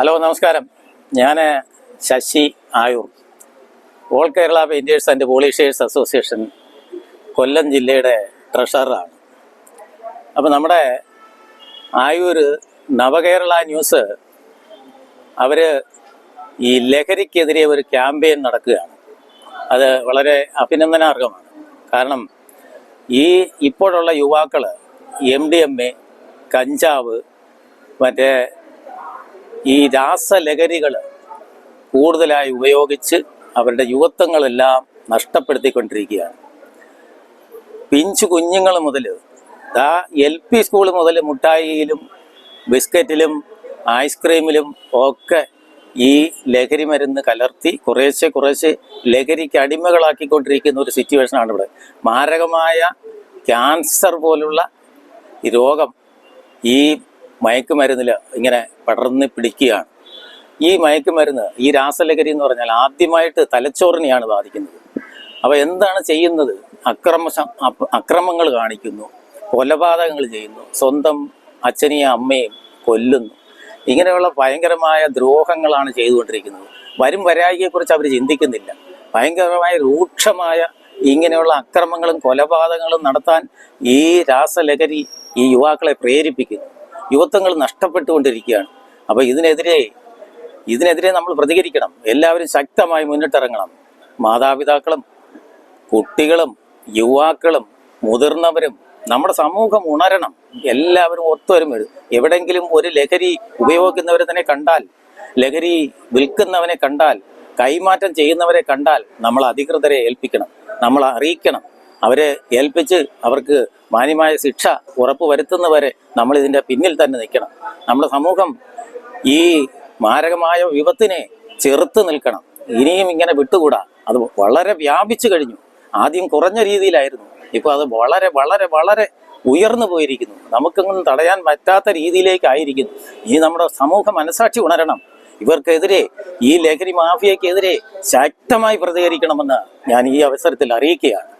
Hello നമസ്കാരം. ഞാൻ Sasi Ayoor. All Kerala painters and polishers association Kollam ജില്ലയുടെ ട്രഷററാണ്. അപ്പോൾ നമ്മുടെ ആയൂർ നവകേരള ന്യൂസ് അവർ ഈ ലഹരിക്കെതിരെ ഒരു ക്യാമ്പയിൻ നടക്കുകയാണ്. അത് വളരെ അഭിനന്ദനാർഹമാണ്. കാരണം ഈ ഇപ്പോഴുള്ള യുവാക്കൾ എം ഡി എം എ കഞ്ചാവ് മറ്റേ ഈ രാസലഹരികൾ കൂടുതലായി ഉപയോഗിച്ച് അവരുടെ യുവത്വങ്ങളെല്ലാം നഷ്ടപ്പെടുത്തിക്കൊണ്ടിരിക്കുകയാണ്. പിഞ്ചു കുഞ്ഞുങ്ങൾ മുതൽ ദാ എൽ പി സ്കൂൾ മുതൽ മുട്ടായിയിലും ബിസ്ക്കറ്റിലും ഐസ്ക്രീമിലും ഒക്കെ ഈ ലഹരി മരുന്ന് കലർത്തി കുറേശ്ശെ കുറേശ്ശെ ലഹരിക്ക് അടിമകളാക്കിക്കൊണ്ടിരിക്കുന്ന ഒരു സിറ്റുവേഷനാണ് ഇവിടെ. മാരകമായ ക്യാൻസർ പോലുള്ള ഈ രോഗം ഈ മയക്കുമരുന്നിൽ ഇങ്ങനെ പടർന്ന് പിടിക്കുകയാണ്. ഈ മയക്കുമരുന്ന് ഈ രാസലഹരി എന്ന് പറഞ്ഞാൽ ആദ്യമായിട്ട് തലച്ചോറിനെയാണ് ബാധിക്കുന്നത്. അപ്പോൾ എന്താണ് ചെയ്യുന്നത്? അക്രമ അക്രമങ്ങൾ കാണിക്കുന്നു കൊലപാതകങ്ങൾ ചെയ്യുന്നു സ്വന്തം അച്ഛനെയും അമ്മയും കൊല്ലുന്നു. ഇങ്ങനെയുള്ള ഭയങ്കരമായ ദ്രോഹങ്ങളാണ് ചെയ്തുകൊണ്ടിരിക്കുന്നത്. വരും വരായികയെക്കുറിച്ച് അവർ ചിന്തിക്കുന്നില്ല. ഭയങ്കരമായ രൂക്ഷമായ ഇങ്ങനെയുള്ള അക്രമങ്ങളും കൊലപാതകങ്ങളും നടത്താൻ ഈ രാസലഹരി ഈ യുവാക്കളെ പ്രേരിപ്പിക്കുന്നു. യുവത്വങ്ങൾ നഷ്ടപ്പെട്ടുകൊണ്ടിരിക്കുകയാണ്. അപ്പോൾ ഇതിനെതിരെ ഇതിനെതിരെ നമ്മൾ പ്രതികരിക്കണം. എല്ലാവരും ശക്തമായി മുന്നിട്ടിറങ്ങണം. മാതാപിതാക്കളും കുട്ടികളും യുവാക്കളും മുതിർന്നവരും നമ്മുടെ സമൂഹം ഉണരണം. എല്ലാവരും ഒത്തൊരുമ എവിടെങ്കിലും ഒരു ലഹരി ഉപയോഗിക്കുന്നവരെ തന്നെ കണ്ടാൽ ലഹരി വിൽക്കുന്നവനെ കണ്ടാൽ കൈമാറ്റം ചെയ്യുന്നവരെ കണ്ടാൽ നമ്മൾ അധികൃതരെ ഏൽപ്പിക്കണം. നമ്മൾ അറിയിക്കണം. അവരെ ഏൽപ്പിച്ച് അവർക്ക് മാന്യമായ ശിക്ഷ ഉറപ്പുവരുത്തുന്നവരെ നമ്മൾ ഇതിന്റെ പിന്നിൽ തന്നെ നിൽക്കണം. നമ്മുടെ സമൂഹം ഈ മാരകമായ വിപത്തിനെ ചെറുത്ത് നിൽക്കണം. ഇനിയും ഇങ്ങനെ വിട്ടുകൂടാ. അത് വളരെ വ്യാപിച്ചു കഴിഞ്ഞു. ആദ്യം കുറഞ്ഞ രീതിയിലായിരുന്നു. ഇപ്പോൾ അത് വളരെ വളരെ വളരെ ഉയർന്നു പോയിരിക്കുന്നു. നമുക്കൊന്നും തടയാൻ പറ്റാത്ത രീതിയിലേക്കായിരിക്കുന്നു. ഇനി നമ്മുടെ സമൂഹ മനസാക്ഷി ഉണരണം. ഇവർക്കെതിരെ ഈ ലഹരി മാഫിയക്കെതിരെ ശക്തമായി പ്രതികരിക്കണമെന്ന് ഞാൻ ഈ അവസരത്തിൽ അറിയിക്കുകയാണ്.